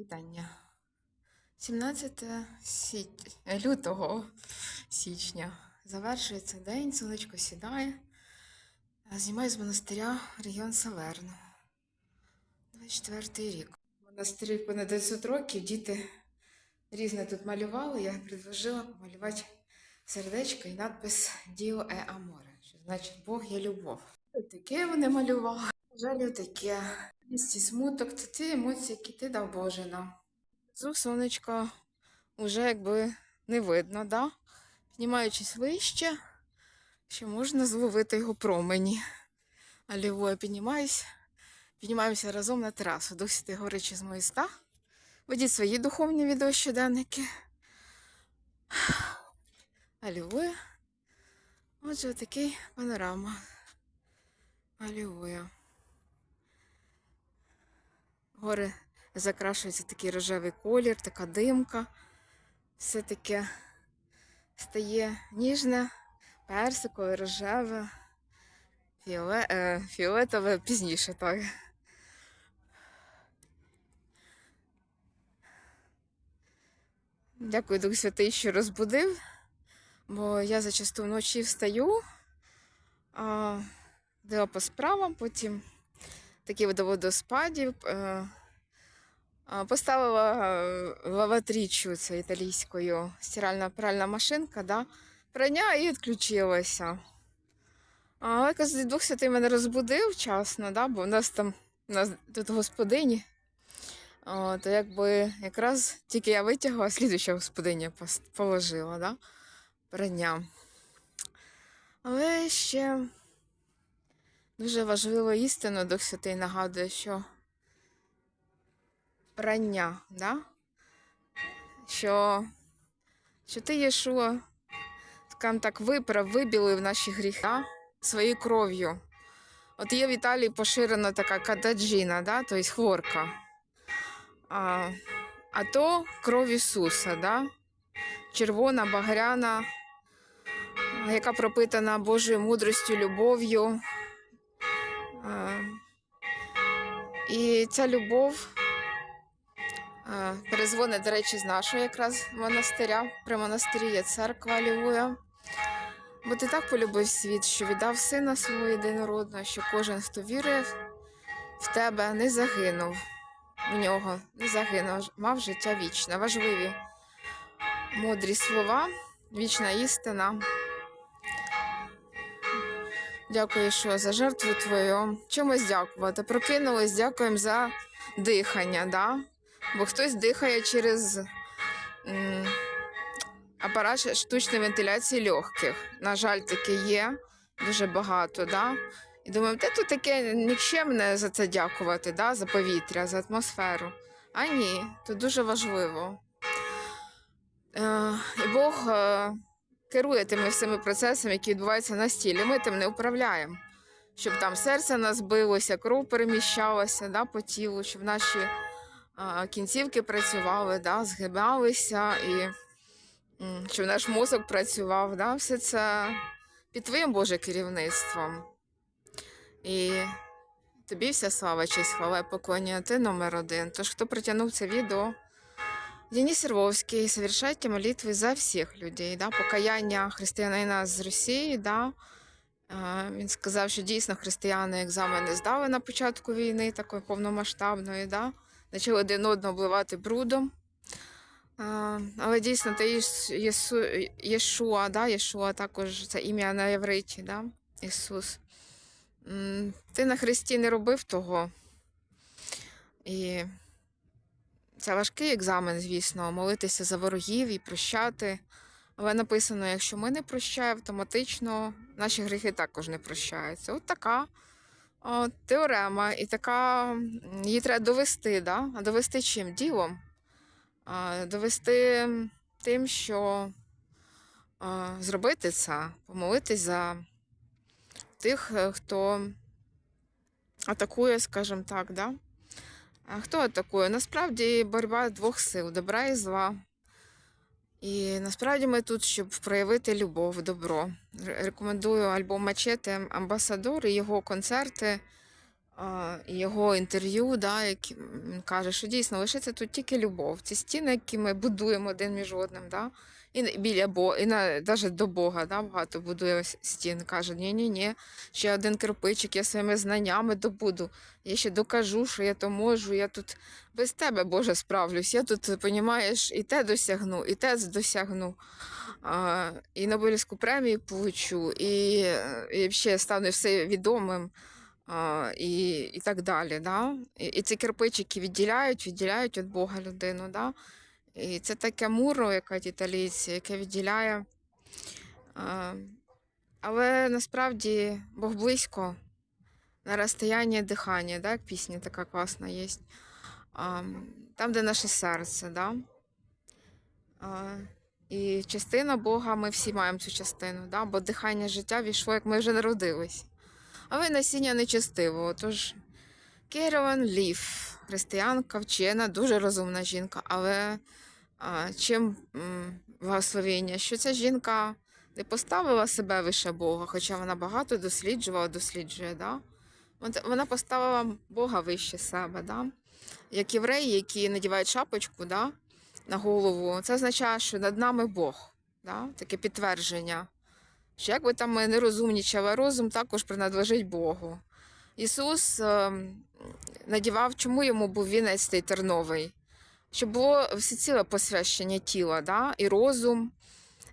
Вітання. 17 січ... лютого січня завершується день, сонечко сідає. Знімаю з монастиря регіон Салерно. 24 рік. Монастирі понад 900 років, діти різне тут малювали. Я предложила помалювати сердечко і надпис Діо е Аморе, що значить Бог є любов. Таке вони малювали. На жаль, таке. Радість і смуток це ті емоції, які ти дав Боже нам. Зу сонечка вже якби не видно, да? Піднімаючись вище, ще можна зловити його промені. Алілуя, піднімаюсь. Піднімаємося разом на терасу. Святий горичі з моїста. Ведіть свої духовні відеощоденники. Алілуя. Отже, такий панорама. Алілуя. Гори закрашується такий рожевий колір, така димка. Все таке стає ніжне, персикове, рожеве, фіоле... е, фіолетове пізніше, так. Дякую, Дух Святий, що розбудив, бо я зачасту вночі встаю, а, дила по справам, потім такі до водоспадів. Е, Поставила е, лаватрічу, це італійською стиральна пральна машинка, да? прання і відключилася. Але Дух Святий мене розбудив вчасно, да? бо у нас там у нас тут господині. О, то якби якраз тільки я витягла, слідуюча господиня положила, да? прання. Але ще дуже важливу істину Дух Святий нагадує, що прання, да? що, що ти, Єшуа, скажімо так, виправ, вибілив наші гріхи да? своєю кров'ю. От є в Італії поширена така кададжіна, да? тобто хворка. А, а то кров Ісуса, да? червона, багряна, яка пропитана Божою мудростю, любов'ю. І ця любов перезвонить, до речі, з нашого якраз монастиря. При монастирі є церква Алілуя. Бо ти так полюбив світ, що віддав сина свого єдинородного, що кожен, хто вірує в тебе, не загинув в нього, не загинув, мав життя вічне. Важливі мудрі слова, вічна істина. Дякую, що за жертву твою. Чомусь дякувати. Прокинулись, дякуємо за дихання, да? бо хтось дихає через м, апарат штучної вентиляції легких. На жаль, таке є дуже багато. Да? І думаю, де тут таке нікчемне за це дякувати, да? за повітря, за атмосферу. А ні, тут дуже важливо. Е, і Бог е, керує тими всіми процесами, які відбуваються на стілі. Ми тим не управляємо. Щоб там серце нас билося, кров переміщалася да, по тілу, щоб наші а, кінцівки працювали, да, згибалися, і щоб наш мозок працював. Да, все це під твоїм Боже керівництвом. І тобі вся слава, честь, хвала і поклоніння, ти номер один. Тож, хто притягнув це відео, Денис Сервовський, совершайте молитви за всіх людей. Да? Покаяння християнина з Росії. Да? Він сказав, що дійсно християни екзамени здали на початку війни, такої повномасштабної, да? почали один одного обливати брудом. Але дійсно ти Єсу, Єшуа, да? Єшуа також це ім'я на євриті, да? Ісус. Ти на Христі не робив того. І це важкий екзамен, звісно, молитися за ворогів і прощати. Але написано, якщо ми не прощаємо, автоматично наші гріхи також не прощаються. От така о, теорема, і така її треба довести. Да? А довести чим? Ділом. А, довести тим, що а, зробити це, помолитись за тих, е, хто атакує, скажімо так. Да? А хто атакує? Насправді боротьба двох сил добра і зла. І насправді ми тут, щоб проявити любов, добро. Рекомендую альбом Мачете Амбасадор і його концерти його інтерв'ю, да, які він каже, що дійсно лишиться тут тільки любов. Ці стіни, які ми будуємо один між одним, да, і біля Бога, і на, навіть до Бога, да, багато будує стін. Каже, ні, ні, ще один кирпичик, я своїми знаннями добуду. Я ще докажу, що я то можу, я тут без тебе, Боже, справлюсь. Я тут, понімаєш, і те досягну, і те досягну. А, і Нобелівську премію получу, і, е, і ще стану всевідомим а, і, і так далі. Да? І, і ці кирпичики відділяють, відділяють від Бога людину. Да? І це таке муро, як кажуть італійці, яке відділяє. Але насправді Бог близько на розстоянні дихання, да? пісня така класна є. Там, де наше серце. Да? І частина Бога, ми всі маємо цю частину, да? бо дихання життя війшло, як ми вже народились. А ви насіння нечестивого. Тож Керолан Лів, християнка, вчена, дуже розумна жінка. Але а, чим м, благословення, що ця жінка не поставила себе вище Бога, хоча вона багато досліджувала, досліджує. Да? Вона поставила Бога вище себе. Да? Як євреї, які надівають шапочку да? на голову, це означає, що над нами Бог. Да? Таке підтвердження. Що як там ми не розумнічали, розум також принадлежить Богу. Ісус ем, надівав, чому йому був вінець цей терновий? Щоб було всеціле посвящення тіла, да? і розум.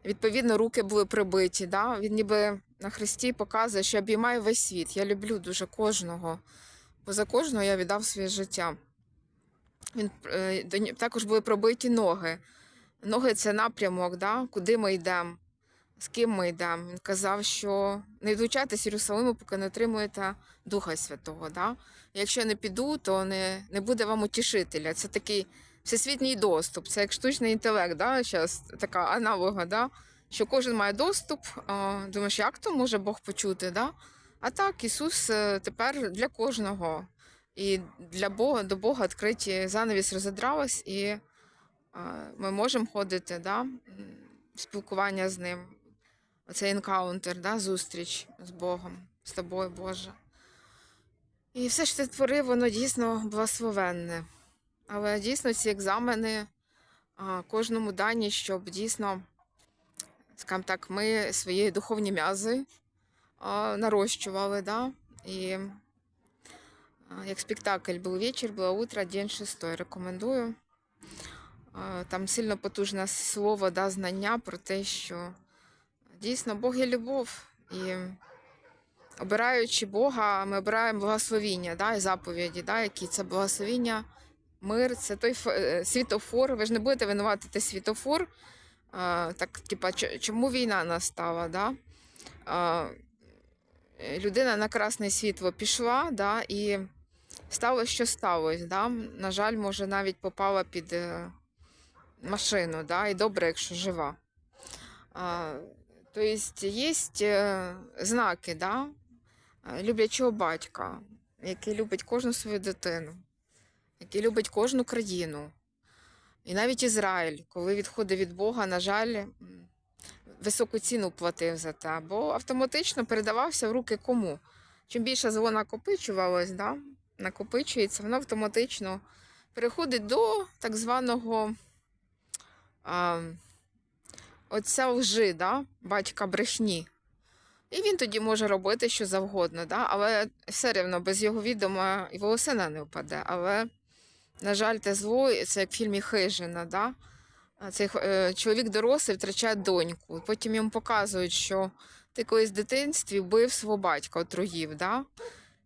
Відповідно, руки були прибиті. Да? Він ніби на Христі показує, що я обіймаю весь світ. Я люблю дуже кожного, бо за кожного я віддав своє життя. Він, е, також були пробиті ноги. Ноги це напрямок, да? куди ми йдемо, з ким ми йдемо. Він казав, що не відлучайтесь Єрусалиму, поки не отримуєте Духа Святого. Да? Якщо я не піду, то не, не буде вам утішителя. Це такий всесвітній доступ, це як штучний інтелект, да? Зараз така аналога, да? що кожен має доступ. Думаєш, як то може Бог почути? Да? А так, Ісус е, тепер для кожного. І для Бога до Бога відкриті занавіс розідралась, і ми можемо ходити, да? в спілкування з ним. Оцей енкаунтер, да? зустріч з Богом, з тобою, Боже. І все, що ти творив, воно дійсно благословенне. Але дійсно ці екзамени кожному дані, щоб дійсно, скажімо так, ми свої духовні м'язи нарощували, да? і як спектакль був вечір, було утро, день шестой. Рекомендую. Там сильно потужне слово, да, знання про те, що дійсно Бог є любов. І обираючи Бога, ми обираємо благословіння да, і заповіді, да, які це благословіння, мир, це той е, світофор. Ви ж не будете винуватити світофор. А, так, типа, чому війна настала? Да? А, е, людина на красне світло пішла, да, і сталося, що сталося. Да? На жаль, може, навіть попала під е, машину, да? і добре, якщо жива. А, тобто є е, знаки, да? е, люблячого батька, який любить кожну свою дитину, який любить кожну країну. І навіть Ізраїль, коли відходить від Бога, на жаль, високу ціну платив за те, бо автоматично передавався в руки кому. Чим більше зло накопичувалось, да? накопичується, воно автоматично переходить до так званого а, отця лжи, да? батька брехні. І він тоді може робити що завгодно, да? але все рівно без його відома і волосина не впаде. Але, на жаль, те зло, це як в фільмі Хижина, да? Цей е, чоловік дорослий втрачає доньку. Потім йому показують, що ти колись в дитинстві вбив свого батька, отруїв. Да?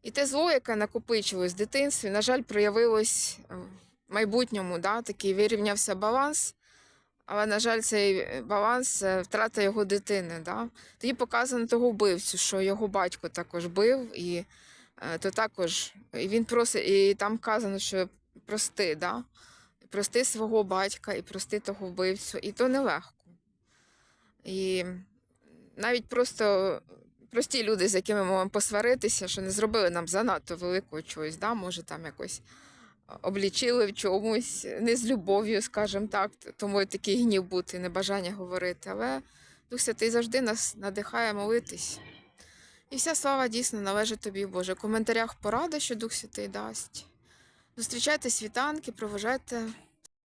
І те зло, яке накопичилось в дитинстві, на жаль, проявилось в майбутньому, да? такий вирівнявся баланс. Але, на жаль, цей е, баланс е, втрата його дитини. Да? Тоді показано того вбивцю, що його батько також бив, і е, то також і він просить, і там вказано, що прости, да? прости свого батька і прости того вбивцю, і то нелегко. І навіть просто прості люди, з якими ми можемо посваритися, що не зробили нам занадто великого чогось, да? може там якось облічили в чомусь, не з любов'ю, скажімо так, тому і такий гнів бути, небажання говорити. Але Дух Святий завжди нас надихає молитись. І вся слава дійсно належить тобі, Боже. В коментарях порада, що Дух Святий дасть. Зустрічайте світанки, проважайте